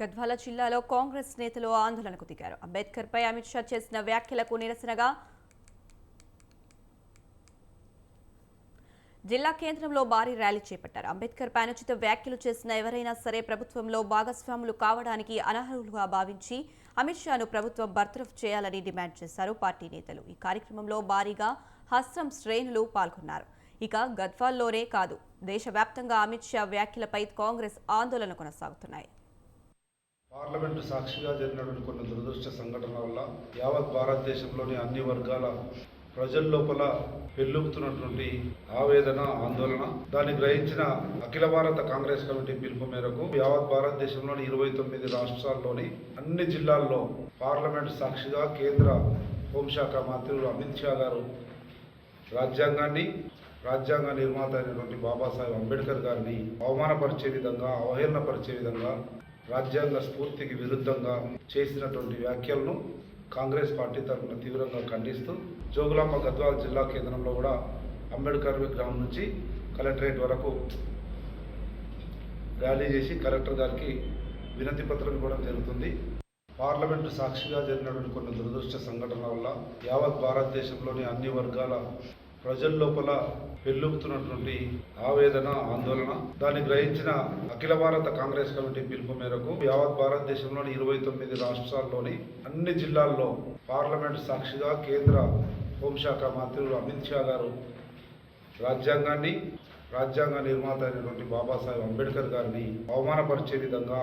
గద్వాల జిల్లాలో కాంగ్రెస్ నేతలు ఆందోళనకు దిగారు. అంబేద్కర్ పై అమిత్ షా చేసిన వ్యాఖ్యలకు నిరసనగా జిల్లా కేంద్రంలో భారీ ర్యాలీ చేపట్టారు. అంబేద్కర్ పై అనుచిత వ్యాఖ్యలు చేసిన ఎవరైనా సరే ప్రభుత్వంలో భాగస్వాములు కావడానికి అనర్హులుగా భావించి అమిత్ షాను ప్రభుత్వం బర్తరఫ్ చేయాలని డిమాండ్ చేశారు పార్టీ నేతలు. ఈ కార్యక్రమంలో భారీగా హస్తం శ్రేణులు పాల్గొన్నారు. ఇక గద్వాల్లోనే కాదు దేశవ్యాప్తంగా అమిత్ షా వ్యాఖ్యలపై కాంగ్రెస్ ఆందోళన కొనసాగుతున్నాయి. పార్లమెంటు సాక్షిగా జరిగినటువంటి కొన్ని దురదృష్ట సంఘటనల వల్ల యావత్ భారతదేశంలోని అన్ని వర్గాల ప్రజల లోపల పెళ్ళుకుతున్నటువంటి ఆవేదన ఆందోళన. దాన్ని గ్రహించిన అఖిల భారత కాంగ్రెస్ కమిటీ పిలుపు మేరకు యావత్ భారతదేశంలోని ఇరవై తొమ్మిది రాష్ట్రాల్లోని అన్ని జిల్లాల్లో పార్లమెంటు సాక్షిగా కేంద్ర హోంశాఖ మంత్రులు అమిత్ షా గారు రాజ్యాంగాన్ని రాజ్యాంగ నిర్మాత అయినటువంటి బాబాసాహెబ్ అంబేద్కర్ గారిని అవమానపరిచే విధంగా అవహేళనపరిచే విధంగా రాజ్యాంగ స్ఫూర్తికి విరుద్ధంగా చేసినటువంటి వ్యాఖ్యలను కాంగ్రెస్ పార్టీ తరఫున తీవ్రంగా ఖండిస్తూ జోగులాంబ గద్వాల జిల్లా కేంద్రంలో కూడా అంబేద్కర్ విగ్రహం నుంచి కలెక్టరేట్ వరకు ర్యాలీ చేసి కలెక్టర్ గారికి వినతి పత్రం ఇవ్వడం జరుగుతుంది. పార్లమెంటు సాక్షిగా జరిగినటువంటి కొన్ని దురదృష్ట సంఘటనల వల్ల యావత్ భారతదేశంలోని అన్ని వర్గాల ప్రజల లోపల పెళ్ళుకుతున్నటువంటి ఆవేదన ఆందోళన దాన్ని గ్రహించిన అఖిల భారత కాంగ్రెస్ కమిటీ పిలుపు మేరకు యావత్ భారతదేశంలోని ఇరవై తొమ్మిది రాష్ట్రాల్లోని అన్ని జిల్లాల్లో పార్లమెంటు సాక్షిగా కేంద్ర హోంశాఖ మంత్రులు అమిత్ షా గారు రాజ్యాంగాన్ని రాజ్యాంగ నిర్మాత అయినటువంటి బాబాసాహెబ్ అంబేద్కర్ గారిని అవమానపరిచే విధంగా